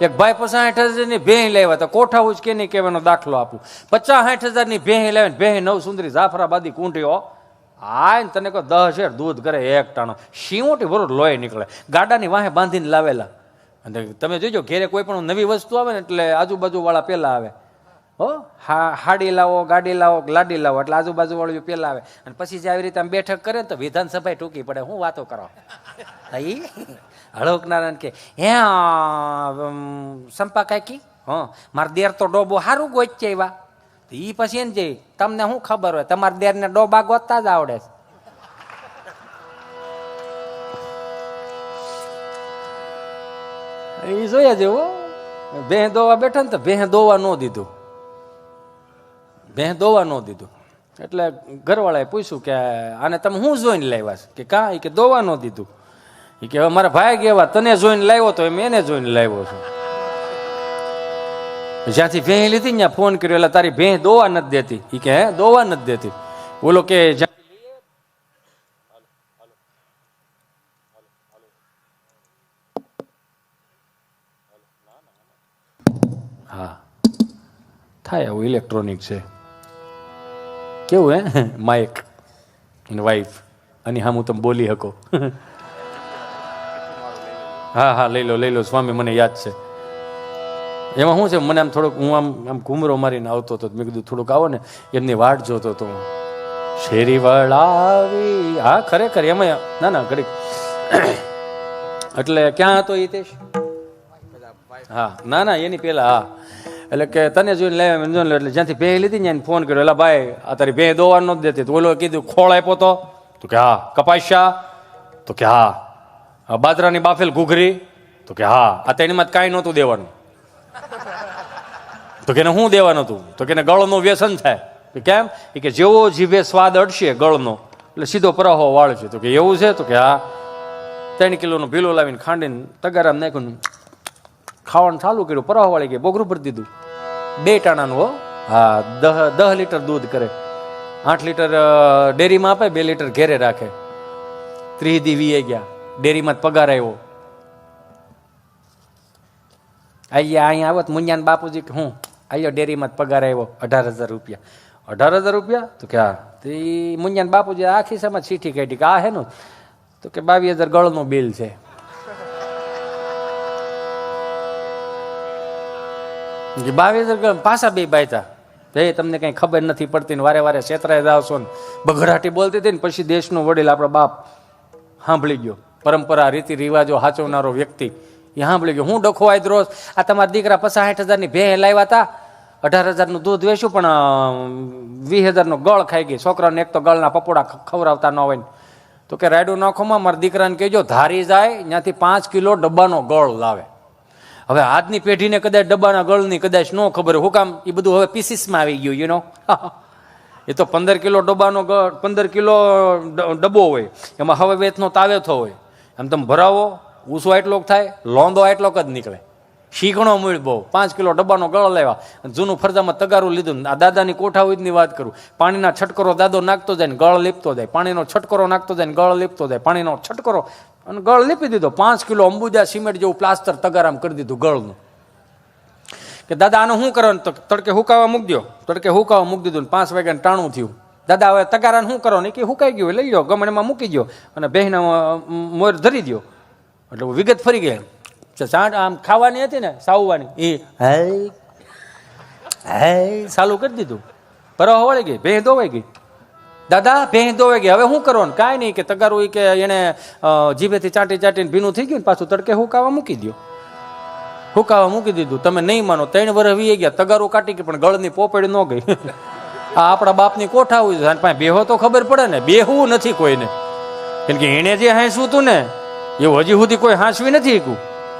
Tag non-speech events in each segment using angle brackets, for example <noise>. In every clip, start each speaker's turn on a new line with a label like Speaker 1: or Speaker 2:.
Speaker 1: એક ભાઈ પચાસ સાઠ હજારની ભેહી લેવા તો કોઠા કે નહીં કહેવાનો દાખલો આપું. પચાસ સાઠ હજારની ભેહી લેવા ભેહી નવ સુંદરી જાફરાબાદી કુંઠીઓ આ ને તને કહો, દસ હજાર દૂધ કરે એક ટાણો. શીવોટી બરોબર લોહી નીકળે. ગાડાની વાહે બાંધીને લાવેલા. અને તમે જોજો, ઘેરે કોઈ પણ નવી વસ્તુ આવે ને એટલે આજુબાજુવાળા પહેલાં આવે. હો, હા, હાડી લાવો, ગાડી લાવો, લાડી લાવો, એટલે આજુબાજુવાળું પહેલાં આવે. અને પછી જે આવી રીતે આમ બેઠક કરે તો વિધાનસભા ટૂંકી પડે. હું વાતો કરો? અહીં નારાયણ કે, હે સંપા કાકી હા, મારા દેર તો ડોબો સારું ગોચે એવા. તો એ પછી એને જે તમને શું ખબર હોય? તમારા દેરને ડોબા ગોતતા જ આવડે છે. એ જોયા જેવું ભેં દોવા બેઠા ને તો ભેં દોવા ન દીધું. ભેં દોવા ન દીધું. એટલે ઘરવાળાએ પૂછ્યું કે, આને તમે શું જોઈને લાવ્યા કે કાં કે દોવા ન દીધું. એ મારા ભાઈ કેવા, તને જોઈને લાવ્યો તો એમ એને જોઈને લાવ્યો છું. જ્યાંથી ભેહ લીધી ને ફોન કર્યો, એટલે તારી ભેહ દોવા નથી દેતી. એ કે, હે, દોવા નથી દેતી. બોલો કે હા. થાય આવું ઇલેક્ટ્રોનિક છે. કેવું, હે? <laughs> માઇક અને વાઈફ અને હા હું તમે બોલી શકો. <laughs> હા હા, લઈ લો લઈ લો, સ્વામી, મને યાદ છે. એમાં શું છે, મને આમ થોડુંક, હું આમ આમ ઘૂમરો મારીને આવતો હતો, મેં કીધું, થોડુંક આવો ને, એમની વાટ જોતો હતો હું. શેરી વળાવી હા, ખરેખર, એમાં, ના ના, ઘડીક. એટલે ક્યાં હતો હિતેશ હા, ના ના, એની પેલા હા. એટલે કે તને જોઈને લે એટલે જ્યાંથી ભે લીધી ને, એને ફોન કર્યો એટલે ભાઈ, આ તારી ભેં દોવા નથી દેતી. તો ઓલો કીધું ખોળ આપ્યો તો કે, હા. કપાસ્યા તો કે, હા. બાજરાની બાફેલ ઘૂઘરી? તો કે હા, આ તેણીમાં કાંઈ નહોતું દેવાનું. તો કે શું દેવાનું હતું? તો કે ગળનું વ્યસન થાય. કેમ? એ કે જેવો જીભે સ્વાદ અડશે ગળનો, એટલે સીધો પ્રવાહો વાળશે. તો કે એવું છે? તો કે હા. ત્રણ કિલોનું ભીલો લાવીને ખાંડીને તગારામ નાખ્યું ખાવાનું ચાલુ કર્યું પ્રવાહ વાળી ગઈ, બોગરું ભરી દીધું. બે ટાણાનું, હો. હા, દહ દહ લીટર દૂધ કરે. આઠ લીટર ડેરીમાં આપે, બે લીટર ઘેરે રાખે. ત્રીસ દી વીએ ગયા. ડેરીમાં પગાર આવ્યો અહીંયા અહીંયા આવત મુંજાન બાપુજી કે હું? આયો ડેરીમાં પગાર આવ્યો અઢાર હજાર રૂપિયા. અઢાર હજાર રૂપિયા? તો કે હા. તો એ મુંજાન બાપુજી આખી સમજ ચીઠી કાઢી કે આ હેનું? તો કે બાવીસ હજાર ગળનું બિલ છે. બાવીસ હજાર પાછા બે બાયતા. એ તમને કંઈ ખબર નથી પડતી ને વારે વારે છેતરાય જાવ છો ને. બઘડાટી બોલતી હતી ને, પછી દેશનો વડીલ આપણો બાપ સાંભળી ગયો. પરંપરા, રીતિ, રિવાજો હાચવનારો વ્યક્તિ. એ સાંભળી ગયો હું ડખો આજ રોજ. આ તમારા દીકરા પચાસ સાઠ હજારની ભેં લાવ્યા હતા અઢાર હજારનું દૂધ વેચ્યું, પણ વીસ હજારનો ગળ ખાઈ ગઈ. છોકરાને એક તો ગળના પપોડા ખવડાવતા ન હોય તો કે રાયડું નાખોમાં મારા દીકરાને કહેજો, ધારી જાય, ત્યાંથી પાંચ કિલો ડબ્બાનો ગળ લાવે. હવે આજની પેઢીને કદાચ ડબ્બાના ગળની કદાચ ન ખબર હું કામ એ બધું હવે પીસીસમાં આવી ગયું યુ નો <laughs> એ તો પંદર કિલો ડબ્બાનો ગળ પંદર કિલો ડબ્બો હોય. એમાં હવે વેતનો તાવેથો હોય. આમ તમે ભરાવો ઊંસો એટલોક થાય, લોંદો એટલોક જ નીકળે. શીખણો મૂળ બહુ. પાંચ કિલો ડબ્બાનો ગળ લેવા. જૂનું ફરજામાં તગારું લીધું. આ દાદાની કોઠાવીજની વાત કરું. પાણીના છટકરો દાદો નાખતો જાય ને ગળ લીપતો જાય. પાણીનો છટકરો નાખતો જાય ને ગળ લીપતો જાય. પાણીનો છટકરો અને ગળ લીપી દીધો. પાંચ કિલો અંબુજા સિમેન્ટ જેવું પ્લાસ્ટર તગારામ કરી દીધું ગળનું. કે દાદા, આનું શું તો તડકે હુકાવા મૂકી દો તડકે હુકાવા મૂકી દીધું પાંચ વાગ્યાને ટાણું થયું. દાદા, હવે તગારાને શું કરો ને કે હુકાઈ ગયું લઈ લો ગમણમાં મૂકી દો અને બહેને મોર ધરી દો એટલે વિગત ફરી ગઈ ચાટ આમ ખાવાની હતી ને, સાવવાની. એ, હાય હાય, ચાલુ કરી દીધું. પરવા વળી ગઈ ભેં ધોવાઈ ગઈ. દાદા ભેં ધોવાઈ ગઈ. હવે શું કરવાનું? કાંઈ નહીં, કે તગારું કે એને જીભેથી ચાટી ચાટીને ભીનું થઈ ગયું ને, પાછું તડકે હુકાવા મૂકી દો હુકાવા મૂકી દીધું. તમે નહીં માનો, ત્રણ વર્ષ વી ગયા. તગારું કાટી ગઈ પણ ગળની પોપડી ન ગઈ. <laughs> આ આપણા બાપની કોઠા હોય પાસે બેહો તો ખબર પડે ને. બેહવું નથી કોઈને. કેમ કે એણે જે હાંસવું હતું ને, એવું હજી સુધી કોઈ હાંસવી નથી શીખવું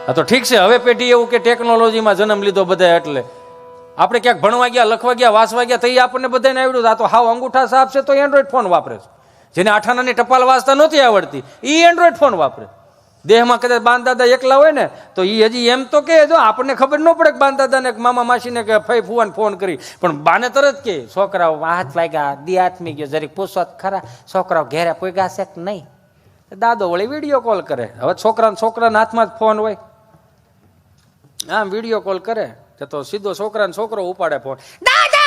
Speaker 1: આ તો ઠીક છે, હવે પેઢી એવું કે ટેકનોલોજીમાં જન્મ લીધો બધા એટલે. આપણે ક્યાંક ભણવા ગયા, લખવા ગયા, વાંચવા ગયા, તો એ આપણને બધાને આવડ્યું આ તો હાવ અંગૂઠા સાફ છે, તો એન્ડ્રોઈડ ફોન વાપરે છે. જેને આઠાનાની ટપાલ વાંચતા નહોતી આવડતી એ એન્ડ્રોઈડ ફોન વાપરે દેહમાં કદાચ બાંદાદા એકલા હોય ને, તો એ હજી એમ તો કે જો આપણને ખબર ન પડે કે બાંદાદાને કે મામા માસીને કે ફઈ ફુવાને ફોન કરી. પણ બાને તરત કે છોકરાઓ, હાથ વાગ્યા દી હાથમી ગયો, જરીક પૂછવા ખરા, છોકરાઓ ઘેરે પોગ્યા છે કે નહીં? દાદો વળી વીડિયો કોલ કરે. હવે છોકરાને છોકરાના હાથમાં જ ફોન હોય. આમ વીડિયો કોલ કરે. તો સીધો છોકરાને છોકરો ઉપાડે ફોન
Speaker 2: દાદા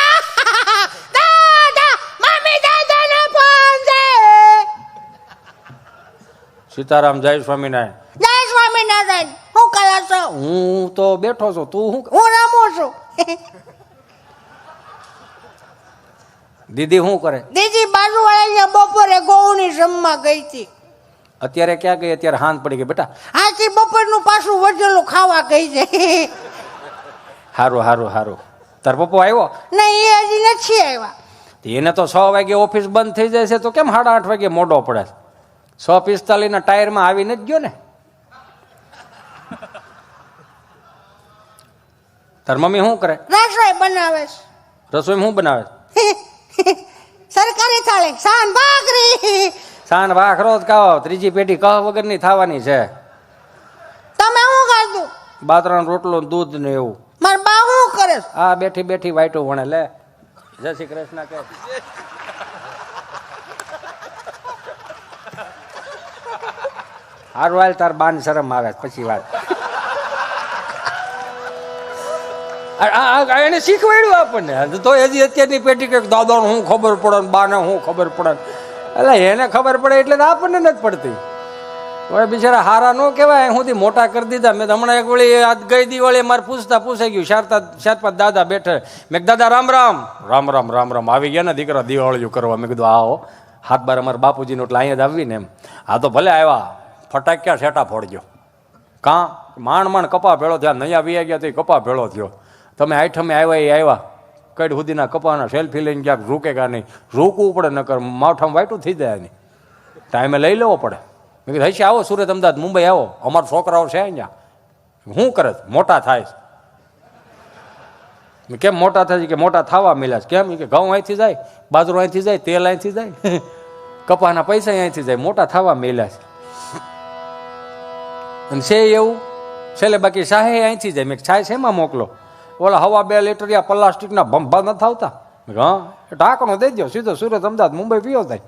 Speaker 1: સીતારામ જય સ્વામિનારાયણ.
Speaker 2: જય સ્વામિનારાયણ. શું કરો છો?
Speaker 1: હું તો બેઠો છું. તું શું
Speaker 2: હું રમું છું. <laughs>
Speaker 1: દીદી શું કરે?
Speaker 2: દીદી બાજુ વાળા બપોરે ગૌની જમવા ગઈ હતી.
Speaker 1: અત્યારે ક્યાં ગઈ? અત્યારે હાંત પડી ગઈ બેટા.
Speaker 2: આથી બપોરનું પાછું વજેલું ખાવા ગઈ છે.
Speaker 1: સારું <laughs> હારું સારું તાર પપ્પો આવ્યો?
Speaker 2: નહીં એ હજી નથી આવ્યા.
Speaker 1: એને તો છ વાગે ઓફિસ બંધ થઈ જાય છે તો કેમ સાડા આઠ વાગે મોડો પડે? છ પિસ્તાલીસના ટાયરમાં આવીને જ ગયો ને. તાર મમ્મી શું કરે?
Speaker 2: રસોઈ બનાવે
Speaker 1: રસોઈ શું બનાવે
Speaker 2: સરકારી થાળી સાન ભાખરી.
Speaker 1: સાન ભાખ રોજ ખાઓ ત્રીજી પેઢી કહ વગરની થવાની છે.
Speaker 2: તમે શું કરતું
Speaker 1: બાજરાનો રોટલો દૂધ ને એવું.
Speaker 2: મારા બા શું કરે?
Speaker 1: આ બેઠી બેઠી વાઈટું વણે લે. જય શ્રી કૃષ્ણ કે. હારું હાલ, તાર બાન શરમ આવે, પછી વાત. એને શીખવાડ્યું આપણને. તો હજી અત્યારની પેટી કે, દાદાને હું ખબર પડે બાને હું ખબર પડે એટલે એને ખબર પડે એટલે આપણને નથી પડતી. હવે બિચારા હારા ન કહેવાયથી મોટા કરી દીધા. મેં હમણાં એક વળી આજ ગઈ દિવાળી મારે પૂછતા પૂછાઈ ગયું શારતા ચાર પાંચ દાદા બેઠે મેં દાદા, રામ રામ. રામ રામ રામ રામ. આવી ગયા ને દીકરા દિવાળીઓ કરવા. મેં કીધું, આવો. હાથ બાર અમારા બાપુજીનો એટલે અહીંયા જ આવી એમ. હા, તો ભલે આવ્યા. ફટાક્યા છેટા ફોડજો. કાં? માણ માણ કપા ભેળો થયા, નયા વી ગયા તો એ કપા ભેળો થયો. તમે આઠમે આવ્યા એ આવ્યા. કઈ સુધીના કપાના સેલ્ફી લઈને ક્યાંક રૂકે કાં નહીં. રૂકવું પડે નકર માવઠામાં વાઈટું થઈ જાય નહીં. ટાઈમે લઈ લેવો પડે. મેં કીધું, હશે આવો સુરત અમદાવાદ, મુંબઈ આવો. અમારા છોકરાઓ છે અહીંયા. શું કરે મોટા થાય કેમ મોટા થાય કે મોટા થવા મિલ્યા કેમ? કે ઘઉં અહીંથી જાય, બાજરો અહીંથી જાય, તેલ અહીંથી જાય. <laughs> કપાના પૈસા અહીંથી જાય. મોટા થવા મેલ્યા છે. અને છે એવું? છેલ્લે બાકી શાહે અહીંથી જાય મેં છાય શેમાં મોકલો. ઓલા હવા બે લીટરિયા પ્લાસ્ટિકના ભંભા નથી આવતા? હા. ઢાંકણો દઈ દો સીધો સુરત, અમદાવાદ, મુંબઈ પીઓ થાય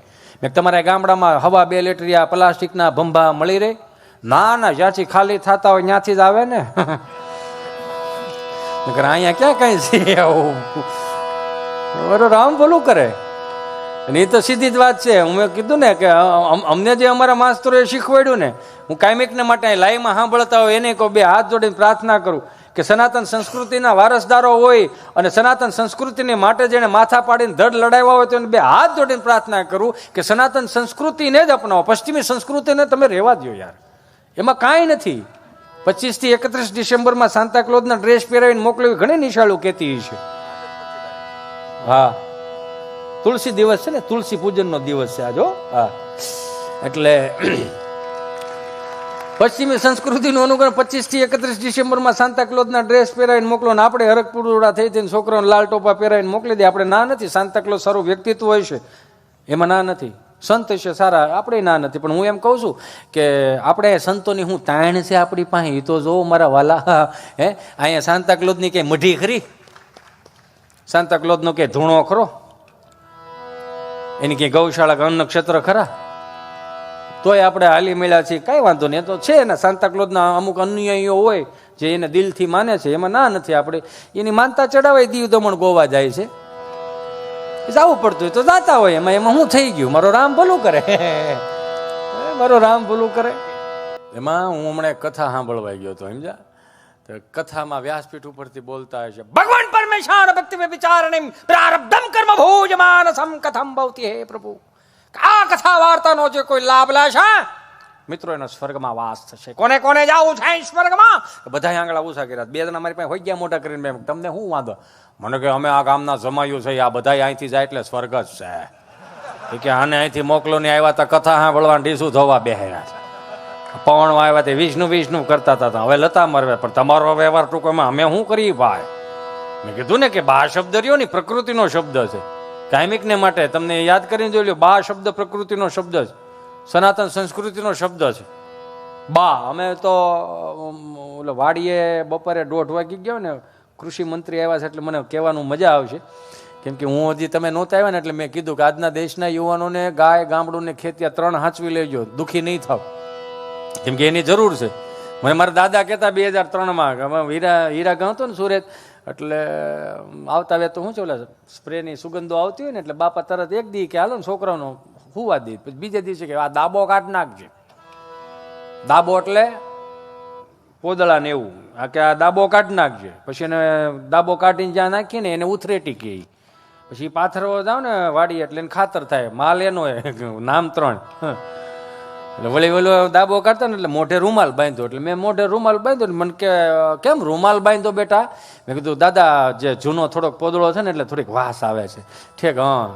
Speaker 1: મેં તમારા ગામડામાં હવા બે લીટરિયા પ્લાસ્ટિકના ભંભા મળી રહે? ના ના, જ્યાંથી ખાલી થતા હોય ત્યાંથી જ આવે ને. <laughs> અહીંયા ક્યાં કઈ છે આવું? અરે રામ ભલું કરે. અને એ તો સીધી જ વાત છે. હું કીધું ને કે અમને જે અમારા માસ્તરોએ શીખવાડ્યું ને, હું કાયમિકને માટે લાઈમાં સાંભળતા હોય એને કહું, બે હાથ જોડીને પ્રાર્થના કરું કે સનાતન સંસ્કૃતિના વારસદારો હોય અને સનાતન સંસ્કૃતિને માટે જેણે માથા પાડીને ધડ લડાવ્યા હોય તો એને બે હાથ જોડીને પ્રાર્થના કરું કે સનાતન સંસ્કૃતિને જ અપનાવો. પશ્ચિમી સંસ્કૃતિને તમે રહેવા દો યાર. એમાં કાંઈ નથી. પચીસથી એકત્રીસ ડિસેમ્બરમાં સાંતાક્લોઝના ડ્રેસ પહેરાવીને મોકલવી ઘણી નિશાળો કહેતી છે. હા. તુલસી દિવસ છે ને, તુલસી પૂજનનો દિવસ છે આજો, હા. એટલે <clears throat> પશ્ચિમી સંસ્કૃતિનું અનુકરણ પચીસથી એકત્રીસ ડિસેમ્બરમાં સાંતા ક્લોઝના ડ્રેસ પહેરાવીને મોકલો ને આપણે હરકપુરડા થઈ થઈને છોકરાઓને લાલ ટોપા પહેરાવીને મોકલી દે. આપણે ના નથી. સાંતાક્લોઝ સારું વ્યક્તિત્વ હોય છે. એમાં ના નથી. સંત છે સારા. આપણે ના નથી. પણ હું એમ કહું છું કે આપણે સંતોની હું તાણ છે આપણી પાસે. એ તો જો મારા વાલા, હે. અહીંયા સાંતાક્લોઝની કંઈ મઢી ખરી? સાંતાક્લોઝનો કે ધૂણો ખરો? એની કે ગૌશાળા કે અન્ન ખરા? તોય આપણે હાલી મળ્યા છીએ, કાંઈ વાંધો નહીં. તો છે ને સાંતાક્લોઝના અમુક અનુયાયીઓ હોય, જે એને દિલથી માને છે, એમાં ના નથી આપણે. એની માનતા ચડાવાય, દીવ દમણ ગોવા જાય છે. જવું પડતું હોય તો જાતા હોય એમાં. એમાં હું થઈ ગયું? મારો રામ ભલું કરે. <laughs> મારો રામ ભલું કરે. એમાં હું હમણાં કથા સાંભળવા ગયો હતો સમજા તો કથામાં વ્યાસપીઠ ઉપરથી બોલતા હોય છે, ભગવાન પરમેશ્વર પ્રારબ્ધ કર્મ સમ કથમ ભવતી હે પ્રભુ આ કથા વાર્તાનો જે કોઈ લાભ લેશે મિત્રો એનો સ્વર્ગમાં વાસ થશે. કોને કોને જાવું છે? સ્વર્ગમાં? બધા આંગળા ઉષા કર્યા બે જણા મારી પાસે હોય ગયા મોટા કરીને મેં તમને શું વાંધો? મને કે અમે આ ગામના જમાયું છે, આ બધા અહીંથી જાય એટલે સ્વર્ગ જ છે. કે આને અહીંથી મોકલો ને આવ્યા તા કથા સાંભળવા ડીસું ધોવા બેહ્યા છે. પવનમાં આવ્યા તે વિષ્ણુ વિષ્ણુ કરતા હતા હવે લતા મરવે. પણ તમારો વ્યવહાર ટૂંકમાં અમે શું કરીએ ભાઈ? મેં કીધું ને કે બા શબ્દ રહ્યો ને, પ્રકૃતિનો શબ્દ છે. કાયમિકને માટે તમને યાદ કરીને જોઈ લો, બા શબ્દ પ્રકૃતિનો શબ્દ છે. સનાતન સંસ્કૃતિનો શબ્દ છે. બા, અમે તો ઓલો વાડીએ બપોરે દોઢ વાગી ગયો ને, કૃષિ મંત્રી આવ્યા છે એટલે મને કહેવાનું મજા આવશે. કેમ કે હું હજી તમે નહોતા આવ્યા ને, એટલે મેં કીધું કે આજના દેશના યુવાનોને ગાય, ગામડું ને ખેતી આ ત્રણ હાંચવી લેજો, દુઃખી નહીં થાવ. કેમ કે એની જરૂર છે. મને મારા દાદા કહેતા બે હજાર ત્રણમાં હીરા હીરા ગયો હતો ને સુરત એટલે આવતા વે તો શું છે ઓલા સ્પ્રેની સુગંધો આવતી હોય ને એટલે બાપા તરત એક દી કે હાલો ને છોકરાનો હુવા દી. પછી બીજે દિવસે કે આ દાબો કાઢ નાખજે. દાબો એટલે પોદળા ને એવું. આ કે આ દાબો કાઢ નાખજે. પછી એને દાબો કાઢીને જ્યાં નાખીએ ને એને ઉથરેટી કહે પછી પાથરવો જાવ ને વાડી એટલે એને ખાતર થાય. માલ એનો નામ ત્રણ. એટલે વળી વળી દાબો કાઢતા ને એટલે મોઢે રૂમાલ બાંધ્યો. એટલે મેં મોઢે રૂમાલ બાંધ્યો ને મને કે, કેમ રૂમાલ બાંધ્યો બેટા? મેં કીધું, દાદા, જે જૂનો થોડોક પોદળો છે ને એટલે થોડીક વાસ આવે છે. ઠીક, હા.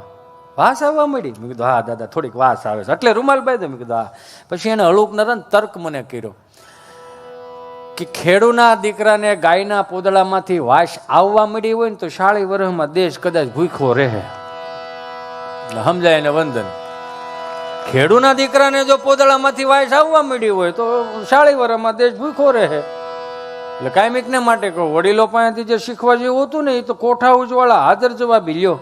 Speaker 1: વાસ આવવા મળી મેં કીધું, હા, દાદા, થોડીક વાસ આવે છે. એટલે રૂમાલ બાંધ્યો. મેં કીધું, હા. પછી એને હળુક નરન તર્ક મને કર્યો કે ખેડૂના દીકરાને ગાયના પોદળામાંથી વાસ આવવા મળી હોય ને તો શાળી વર્ષમાં દેશ કદાચ ભૂખો રહે. સમજાય એને વંદન. ખેડૂના દીકરાને જો પોદળામાંથી વાય આવવા મળી હોય તો શાળી વરમાં દેશ ભૂખો રહે. એટલે કાયમિકને માટે કહું, વડીલો પાસેથી જે શીખવા જેવું હતું ને એ તો કોઠા ઉજવાળા હાજર જવાબી લ્યો.